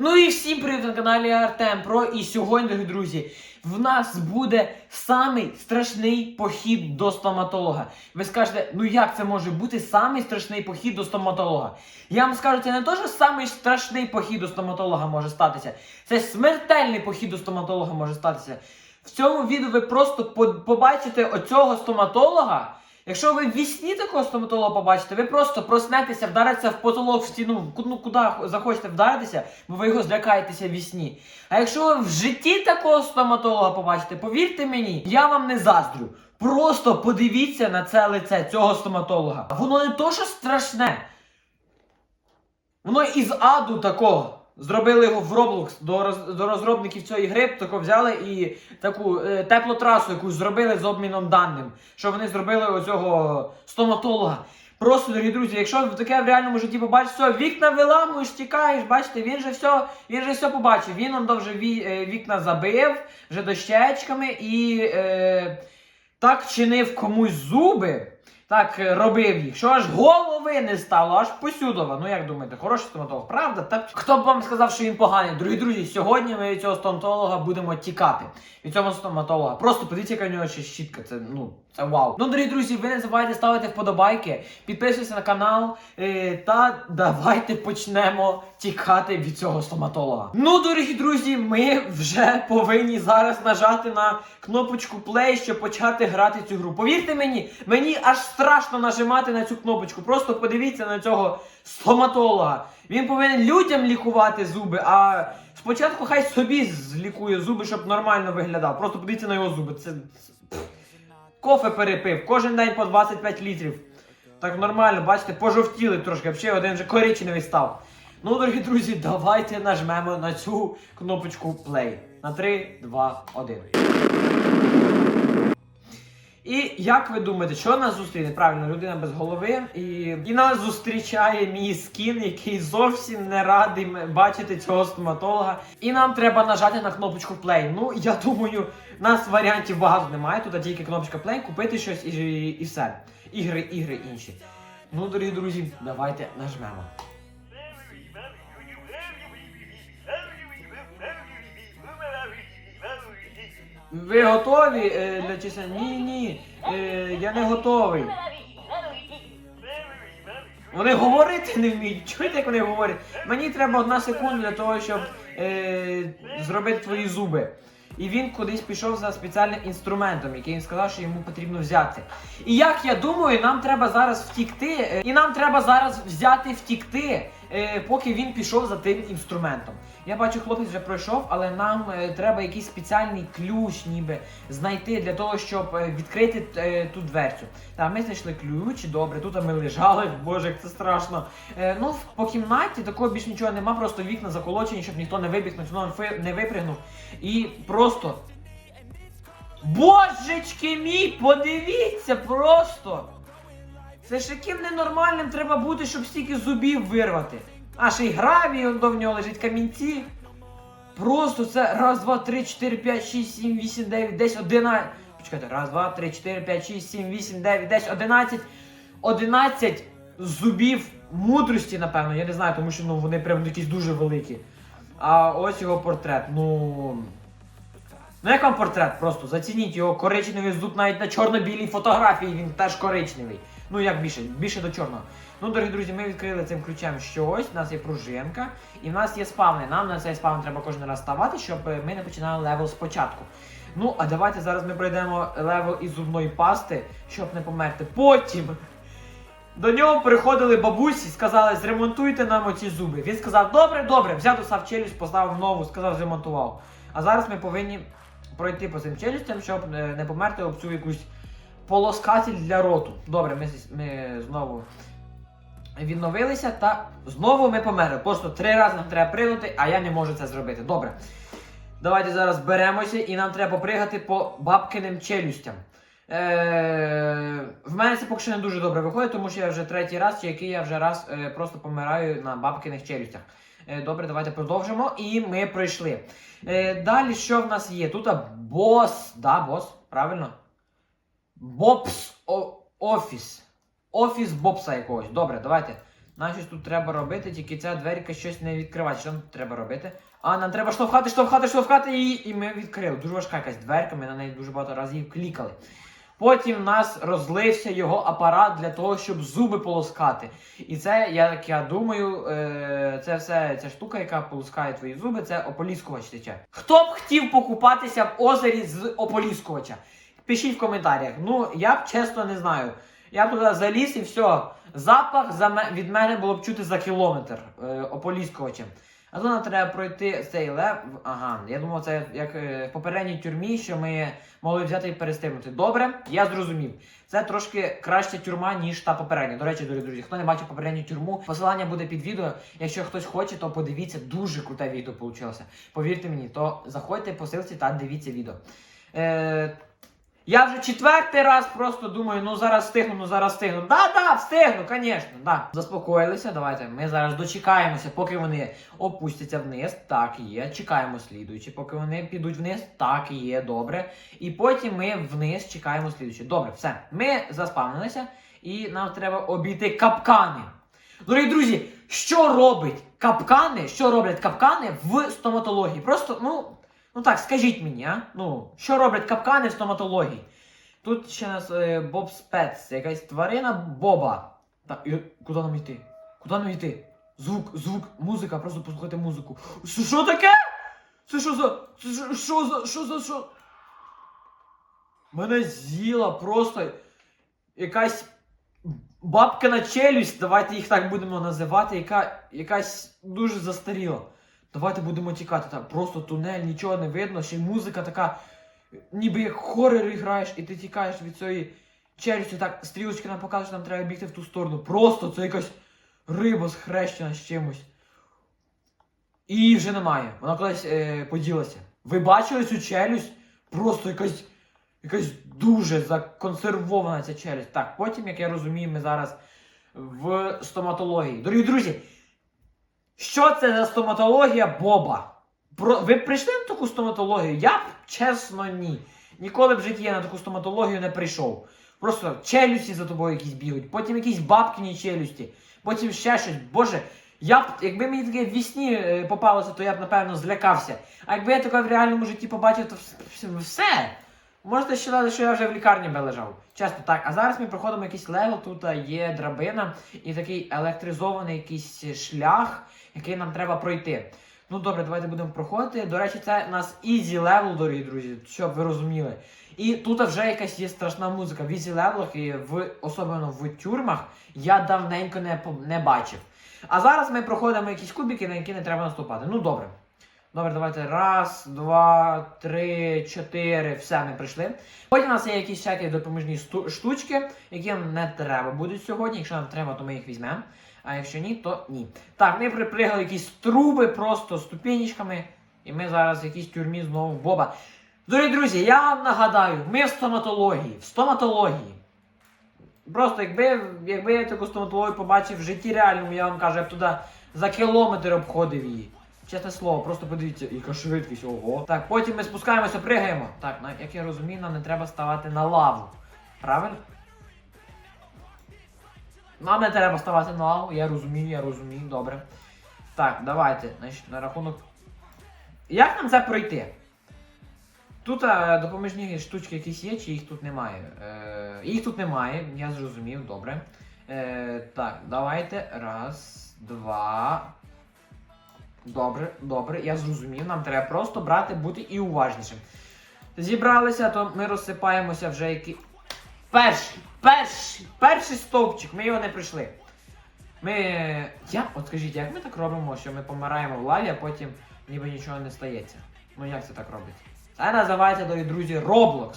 Ну і всім привіт на каналі Артем Про. І сьогодні, дорогі друзі, в нас буде самий страшний похід до стоматолога. Ви скажете, ну як це може бути самий страшний похід до стоматолога? Я вам скажу, це не то, що самий страшний похід до стоматолога може статися. Це смертельний похід до стоматолога може статися. В цьому відео ви просто побачите оцього стоматолога. Якщо ви в вісні такого стоматолога побачите, ви просто проснетеся, вдаритеся в потолок, в стіну, ну куди захочете вдаритися, бо ви його злякаєтеся в вісні. А якщо ви в житті такого стоматолога побачите, повірте мені, я вам не заздрю. Просто подивіться на це лице цього стоматолога. Воно не то, що страшне. Воно із аду такого. Зробили його в Roblox до, роз, до розробників цієї гри, тако взяли і таку е, теплотрасу якусь зробили з обміном даним. Що вони зробили оцього стоматолога. Просто, дорогі друзі, якщо ви таке в реальному житті побачите, все, вікна виламуєш, тікаєш, бачите, він же все, він же все побачив. Він он вже е, вікна забив, вже дощечками і е, так чинив комусь зуби. Так е, робив їх, що аж голови не стало, аж посюдова. Ну як думаєте, хороший стоматолог, правда? Та хто б вам сказав, що він поганий? Дорогі друзі, сьогодні ми від цього стоматолога будемо тікати. Від цього стоматолога. Просто подивіться, яка у нього ще щітка. Це ну вау. Ну, дорогі друзі, ви не забувайте ставити вподобайки, підписуйтесь на канал е, та давайте почнемо тікати від цього стоматолога. Ну, дорогі друзі, ми вже повинні зараз нажати на кнопочку play, щоб почати грати цю гру. Повірте мені, мені аж страшно нажимати на цю кнопочку. Просто подивіться на цього стоматолога. Він повинен людям лікувати зуби, а спочатку хай собі злікує зуби, щоб нормально виглядав. Просто подивіться на його зуби. Це. Кофе перепив, кожен день по 25 літрів. Так нормально, бачите, пожовтіли трошки, взагалі один вже коричневий став. Ну, дорогі друзі, давайте нажмемо на цю кнопочку play. На 3, 2, 1. І як ви думаєте, що нас зустріне? Правильно, людина без голови. І, і нас зустрічає мій скін, який зовсім не радий бачити цього стоматолога. І нам треба нажати на кнопочку play. Ну, я думаю, у нас варіантів багато немає. Тут тільки кнопочка play, купити щось і, і все. Ігри, ігри інші. Ну, дорогі друзі, давайте нажмемо. Ви готові е, для числа? Ні, ні. Е, я не готовий. Вони говорити не вміють. Чуєте, як вони говорять? Мені треба одна секунда для того, щоб е, зробити твої зуби. І він кудись пішов за спеціальним інструментом, який він сказав, що йому потрібно взяти. І як я думаю, нам треба зараз втікти, е, і нам треба зараз взяти втікти, поки він пішов за тим інструментом. Я бачу, хлопець вже пройшов, але нам е, треба якийсь спеціальний ключ, ніби знайти для того, щоб е, відкрити е, ту дверцю. Та ми знайшли ключ, добре, тут ми лежали, боже, як це страшно. Е, ну, по кімнаті такого більш нічого нема, просто вікна заколочені, щоб ніхто не вибіг, ніхто не випригнув. І просто. Божечки мій, подивіться просто! Це ж яким ненормальним треба бути, щоб стільки зубів вирвати. А ще й гравій он до в нього лежить камінці. Просто це раз, два, три, чотири, п'ять, шість, сім, вісім, дев'ять, десять, одинадцять. Почекайте, раз, два, три, чотири, п'ять, шість, сім, вісім, дев'ять, десять, одинадцять. Одинадцять зубів мудрості, напевно, я не знаю, тому що ну, вони прям якісь дуже великі. А ось його портрет. Ну. Ну як вам портрет? Просто зацініть його коричневий зуб навіть на чорно-білій фотографії, він теж коричневий. Ну як більше, більше до чорного. Ну, дорогі друзі, ми відкрили цим ключем щось, у нас є пружинка, і в нас є спавни. Нам на цей спавн треба кожен раз ставати, щоб е, ми не починали левел спочатку. Ну, а давайте зараз ми пройдемо левел із зубної пасти, щоб не померти. Потім до нього приходили бабусі, сказали, зремонтуйте нам оці зуби. Він сказав, добре, добре, взяв достав челюсть, поставив нову, сказав, зремонтував. А зараз ми повинні пройти по цим челюстям, щоб е, не померти об цю якусь полоскатель для роту. Добре, ми, ми знову відновилися та знову ми померли. Просто три рази нам треба пригнути, а я не можу це зробити. Добре. Давайте зараз беремося і нам треба попригати по бабкиним челюстям. Е, в мене це поки що не дуже добре виходить, тому що я вже третій раз, чи який я вже раз е, просто помираю на бабкиних челюстях. Е, добре, давайте продовжимо. І ми пройшли. Е, далі що в нас є? Тут бос. Да, бос, правильно? Бобс офіс. Офіс Бобса якогось. Добре, давайте. Нам тут треба робити, тільки ця дверка щось не відкриває. Що нам треба робити? А, нам треба штовхати, штовхати, штовхати її, і ми відкрили. Дуже важка якась дверка, ми на неї дуже багато разів клікали. Потім в нас розлився його апарат для того, щоб зуби полоскати. І це, я так я думаю, е, це все ця штука, яка полоскає твої зуби, це ополіскувач тече. Хто б хотів покупатися в озері з ополіскувача? Пишіть в коментарях. Ну, я б чесно не знаю. Я б туди заліз і все. Запах за від мене було б чути за кілометр е, ополіскувачем. А тут нам треба пройти цей лев. Ага, я думав, це як е, в попередній тюрмі, що ми могли взяти і перестигнути. Добре, я зрозумів. Це трошки краща тюрма, ніж та попередня. До речі, дорогі друзі, хто не бачив попередню тюрму, посилання буде під відео. Якщо хтось хоче, то подивіться, дуже круте відео вийшло. Повірте мені, то заходьте по ссылці та дивіться відео. Е, я вже четвертий раз просто думаю, ну зараз встигну, ну зараз встигну. Да, да, встигну, звісно, да. Заспокоїлися, давайте. Ми зараз дочекаємося, поки вони опустяться вниз. Так, є. Чекаємо слідуючи, поки вони підуть вниз. Так, є, добре. І потім ми вниз чекаємо слідуючи. Добре, все. Ми заспавнилися, і нам треба обійти капкани. Дорогі друзі, що робить капкани? Що роблять капкани в стоматології? Просто, ну. Ну так, скажіть мені, а? Ну, що роблять капкани в стоматології? Тут ще нас е, Боб Спец, якась тварина Боба. Так, і куди нам йти? Куди нам йти? Звук, звук, музика, просто послухайте музику. Що, що таке? Це що за. Це що, що за. Що за що? Мене з'їла просто якась бабкина челюсть, давайте їх так будемо називати, яка якась дуже застаріла. Давайте будемо тікати. Там просто тунель, нічого не видно, ще й музика така, ніби як хоррор граєш, і ти тікаєш від цієї челюсті, так стрілочки нам показують, нам треба бігти в ту сторону. Просто це якась риба схрещена з чимось. І вже немає. Вона кудись е, поділася. Ви бачили цю челюсть? Просто якась. Якась дуже законсервована ця челюсть. Так, потім, як я розумію, ми зараз в стоматології. Дорогі друзі, що це за стоматологія Боба? Про... Ви прийшли на таку стоматологію? Я б чесно ні. Ніколи в житті я на таку стоматологію не прийшов. Просто челюсті за тобою якісь бігають, потім якісь бабкині челюсті, потім ще щось. Боже, я б, якби мені таке в вісні е, попалося, то я б напевно злякався. А якби я таке в реальному житті побачив, то все. Можете считати, що я вже в лікарні би лежав. Чесно, так. А зараз ми проходимо якийсь левел, тут е, є драбина і такий електризований якийсь шлях, який нам треба пройти. Ну добре, давайте будемо проходити. До речі, це у нас ізі левел, дорогі друзі, щоб ви розуміли. І тут вже якась є страшна музика. В ізі левелах і в особливо в тюрмах я давненько не, не бачив. А зараз ми проходимо якісь кубики, на які не треба наступати. Ну добре. Добре, давайте. Раз, два, три, чотири. Все, ми прийшли. Потім у нас є якісь всякі допоміжні штучки, які нам не треба будуть сьогодні. Якщо нам треба, то ми їх візьмемо. А якщо ні, то ні. Так, ми припригали якісь труби просто ступенечками. І ми зараз в якійсь тюрмі знову Боба. Дорогі друзі, я вам нагадаю, ми в стоматології. В стоматології. Просто якби, якби я таку стоматологію побачив в житті реальному, я вам кажу, я б туди за кілометр обходив її. Чесне слово, просто подивіться, яка швидкість, ого. Так, потім ми спускаємося, пригаємо. Так, на, як я розумію, нам не треба ставати на лаву. Правильно? Нам не треба ставати на лаву, я розумію, я розумію, добре. Так, давайте, значить, на рахунок. Як нам це пройти? Тут е, допоміжні штучки якісь є, чи їх тут немає? Е, їх тут немає, я зрозумів, добре. Е, так, давайте. Раз, два. Добре, добре, я зрозумів. Нам треба просто брати, бути і уважнішим. Зібралися, то ми розсипаємося вже які. Перший, перший, перший стовпчик, ми його не пройшли. Ми. Я, от скажіть, як ми так робимо, що ми помираємо в лаві, а потім ніби нічого не стається? Ну як це так робиться? Це називається, дорогі друзі, Roblox.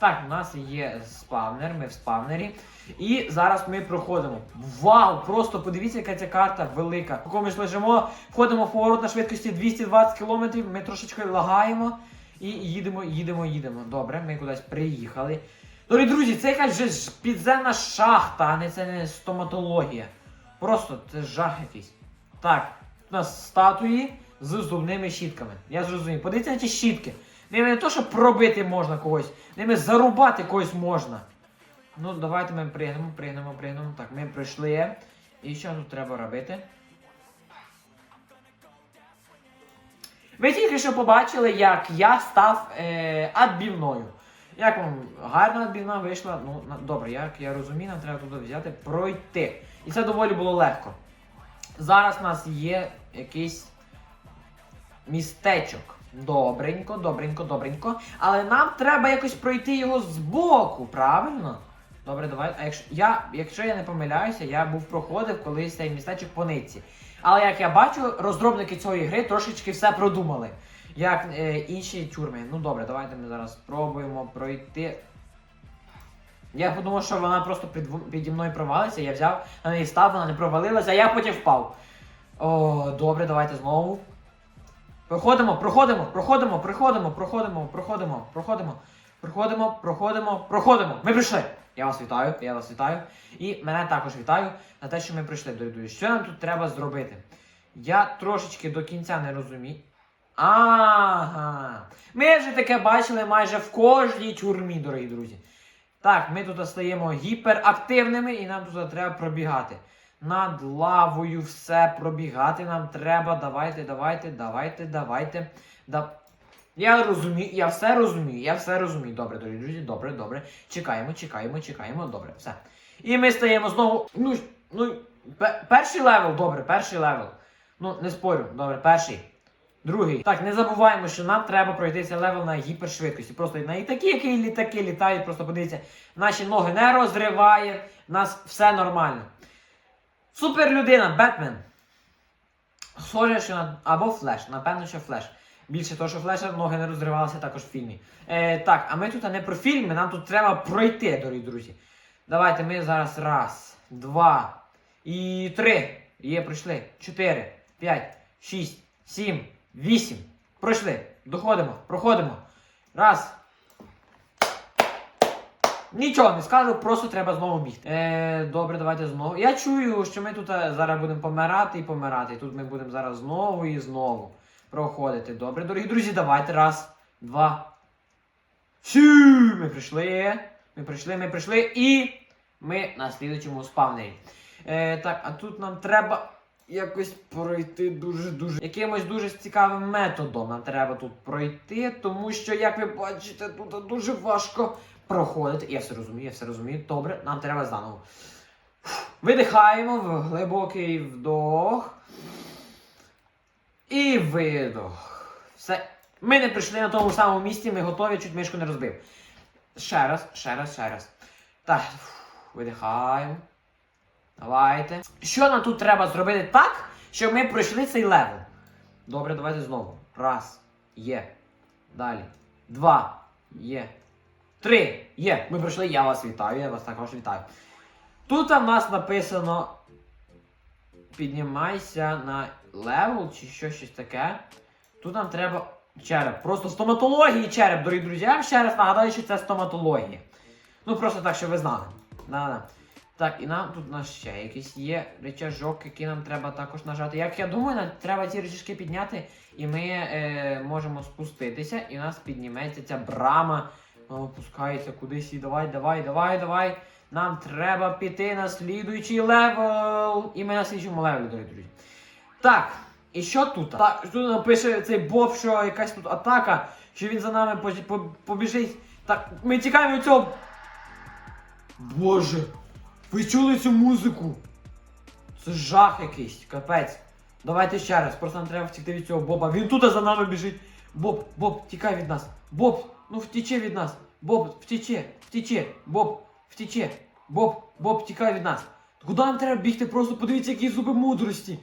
Так, у нас є спавнер, ми в спавнері. І зараз ми проходимо. Вау! Просто подивіться, яка ця карта велика. Поки ми ж лежимо, входимо в поворот на швидкості 220 км, ми трошечки лагаємо і їдемо, їдемо, їдемо. Добре, ми кудись приїхали. Дорогі друзі, це якась же підземна шахта, а не це не стоматологія. Просто це жах якийсь. Так, у нас статуї з зубними щітками. Я зрозумів. Подивіться на ці щітки. Ними не то, що пробити можна когось, ними зарубати когось можна. Ну, давайте ми пригнемо, пригнемо, пригнемо. Так, ми прийшли. І що тут треба робити? Ви тільки що побачили, як я став е, адбівною. Як вам гарна адбівна вийшла? Ну, на- добре, як я розумію, нам треба туди взяти, пройти. І це доволі було легко. Зараз у нас є якийсь містечок. Добренько, добренько, добренько. Але нам треба якось пройти його збоку, правильно? Добре, давай. А якщо я, якщо я не помиляюся, я був проходив колись цей містечок по нитці. Але як я бачу, розробники цієї гри трошечки все продумали. Як е, інші тюрми. Ну добре, давайте ми зараз спробуємо пройти. Я подумав, що вона просто під, піді мною провалиться. Я взяв на неї став, вона не провалилася, а я потім впав. О, добре, давайте знову. Проходимо, проходимо, проходимо, проходимо, проходимо, проходимо, проходимо, проходимо, проходимо, проходимо. Ми прийшли. Я вас вітаю, я вас вітаю. І мене також вітаю на те, що ми прийшли, дорогі друзі. Що нам тут треба зробити? Я трошечки до кінця не розумію. Ага. Ми вже таке бачили майже в кожній тюрмі, дорогі друзі. Так, ми тут стаємо гіперактивними і нам тут треба пробігати. Над лавою все пробігати нам треба. Давайте, давайте, давайте, давайте. Да... Я розумію, я все розумію, я все розумію. Добре, дорогі друзі, добре, добре. Чекаємо, чекаємо, чекаємо, добре, все. І ми стаємо знову. Ну, ну, перший левел, добре, перший левел. Ну, не спорю, добре, перший. Другий. Так, не забуваємо, що нам треба пройти цей левел на гіпершвидкості. Просто на літаки, які літаки літають, просто подивіться, наші ноги не розриває, у нас все нормально. Супер людина, Бетмен. Схоже, що на... або флеш, напевно, що флеш. Більше того, що флеша ноги не розривалися також в фільмі. Е, так, а ми тут не про фільми, нам тут треба пройти, дорогі друзі. Давайте ми зараз раз, два і три. Є, пройшли. Чотири, п'ять, шість, сім, вісім. Пройшли. Доходимо, проходимо. Раз. Нічого не скажу, просто треба знову бігти. Е, добре, давайте знову. Я чую, що ми тут е, зараз будемо помирати і помирати. Тут ми будемо зараз знову і знову проходити. Добре, дорогі друзі, давайте. Раз, два. Сю! Ми прийшли. Ми прийшли, ми прийшли і ми на слідчому спавнері. Е, так, а тут нам треба якось пройти дуже-дуже. Якимось дуже цікавим методом нам треба тут пройти, тому що, як ви бачите, тут дуже важко проходити. Я все розумію, я все розумію. Добре, нам треба заново. Видихаємо в глибокий вдох. І видох. Все. Ми не прийшли на тому самому місці, ми готові, чуть мишку не розбив. Ще раз, ще раз, ще раз. Так, видихаємо. Давайте. Що нам тут треба зробити так, щоб ми пройшли цей левел? Добре, давайте знову. Раз. Є. Далі. Два. Є. Три. Є. Ми пройшли. Я вас вітаю. Я вас також вітаю. Тут у нас написано. Піднімайся на левел чи що щось таке. Тут нам треба череп. Просто стоматології череп, дорогі друзі. Я вам ще раз нагадаю, що це стоматологія. Ну просто так, щоб ви знали. Да-да. Так, і нам тут у нас ще якийсь є речажок, який нам треба також нажати. Як я думаю, нам треба ці речашки підняти, і ми е, можемо спуститися, і у нас підніметься ця брама. Опускається кудись і давай, давай, давай, давай. Нам треба піти на слідуючий левел. І ми на слідчому левелі, дорогі друзі. Так, і що тут? Так, тут напише цей Боб, що якась тут атака, що він за нами по- по- побіжить. Так, ми тікаємо від цього. Боже, ви чули цю музику? Це жах якийсь, капець. Давайте ще раз, просто нам треба втікти від цього Боба. Він тут за нами біжить. Боб, Боб, тікай від нас. Боб, ну втіче від нас. Боб, втіче, втіче, Боб, втіче. Боб, Боб, тікай від нас. Куди нам треба бігти? Просто подивіться, які зуби мудрості.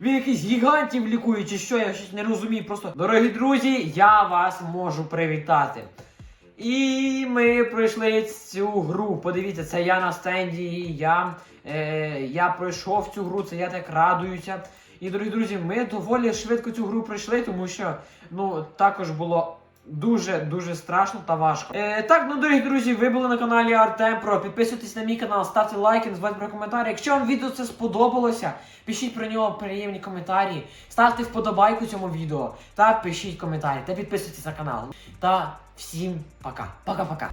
Він якийсь гігантів лікує, чи що, я щось не розумію. Просто. Дорогі друзі, я вас можу привітати. І ми пройшли цю гру. Подивіться, це я на стенді, я, е, я пройшов цю гру, це я так радуюся. І, дорогі друзі, ми доволі швидко цю гру пройшли, тому що ну, також було дуже-дуже страшно та важко. Е, так, ну, дорогі друзі, ви були на каналі Артем Про. Підписуйтесь на мій канал, ставте лайки, не забувайте про коментарі. Якщо вам відео це сподобалося, пишіть про нього приємні коментарі, ставте вподобайку цьому відео та пишіть коментарі та підписуйтесь на канал. Та всім пока. Пока-пока.